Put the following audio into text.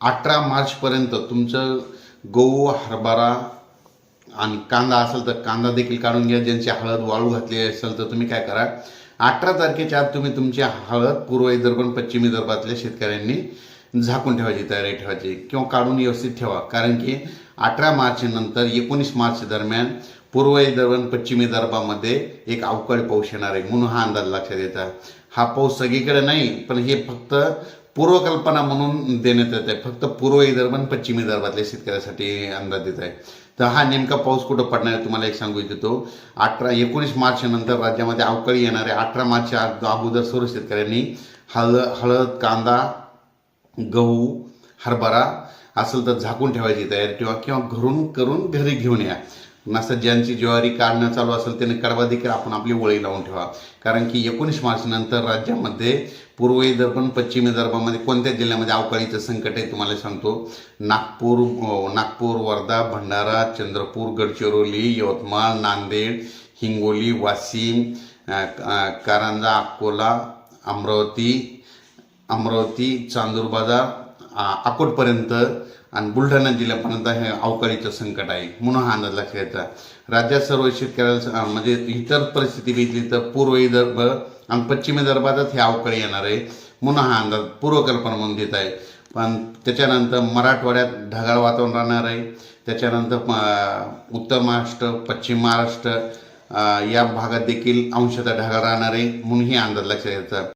अठरा मार्चपर्यंत तुमचं गहू हरभरा आणि कांदा असेल तर कांदा देखील काढून घ्या. ज्यांची हळद वाळू घातली असेल तर तुम्ही काय करा. अठरा तारखेच्या आत तुम्ही तुमची हळद पूर्व विदर्भ पश्चिम विदर्भातल्या शेतकऱ्यांनी झाकून ठेवायची तयारी ठेवायची किंवा काढून व्यवस्थित ठेवा. कारण की अठरा मार्च नंतर एकोणीस मार्च दरम्यान पूर्व विदर्भ पश्चिमी दरबामध्ये विदर्भामध्ये एक अवकाळी पाऊस येणार आहे म्हणून हा अंदाज लक्षात येतात हा पाऊस सगळीकडे नाही पण हे फक्त पूर्वकल्पना म्हणून देण्यात येत आहे. फक्त पूर्व विदर्भ पश्चिमी पश्चिम विदर्भातल्या शेतकऱ्यासाठी अंदाज देत आहे. तर हा नेमका पाऊस कुठं पडणार आहे तुम्हाला एक सांगू इच्छितो. अठरा एकोणीस मार्च नंतर राज्यामध्ये अवकाळी येणार आहे. अठरा मार्चच्या अगोदर सर्व शेतकऱ्यांनी हळद हळद कांदा गहू हरभरा असेल तर झाकून ठेवायची तयारी ठेवा किंवा घरून करून घरी घेऊन या. नसतं ज्यांची ज्वारी काढणं चालू असेल त्यांनी कडवा देखील आपण आपली वळी लावून ठेवा. कारण की एकोणीस मार्चनंतर राज्यामध्ये पूर्व विदर्भ आणि पश्चिम विदर्भामध्ये कोणत्या जिल्ह्यामध्ये अवकाळीचं संकट आहे तुम्हाला सांगतो. नागपूर नागपूर वर्धा भंडारा चंद्रपूर गडचिरोली यवतमाळ नांदेड हिंगोली वाशिम कारंजा अकोला अमरावती अमरावती चांदूर बाजार अकोटपर्यंत आणि बुलढाणा जिल्ह्यापर्यंत हे अवकाळीचं संकट आहे. म्हणून हा अंदाज लक्षात येता राज्यात सर्व शेतकऱ्याला म्हणजे इतर परिस्थिती घेतली तर पूर्व विदर्भ आणि पश्चिम विदर्भातच हे अवकाळी येणार आहे. म्हणून हा अंदाज पूर्वकल्पना म्हणून देत आहे. पण त्याच्यानंतर मराठवाड्यात ढगाळ वातावरण राहणार आहे. त्याच्यानंतर उत्तर महाराष्ट्र पश्चिम महाराष्ट्र या भागात देखील अंशतः ढगाळ राहणार आहे. म्हणून हे अंदाज लक्षात येतात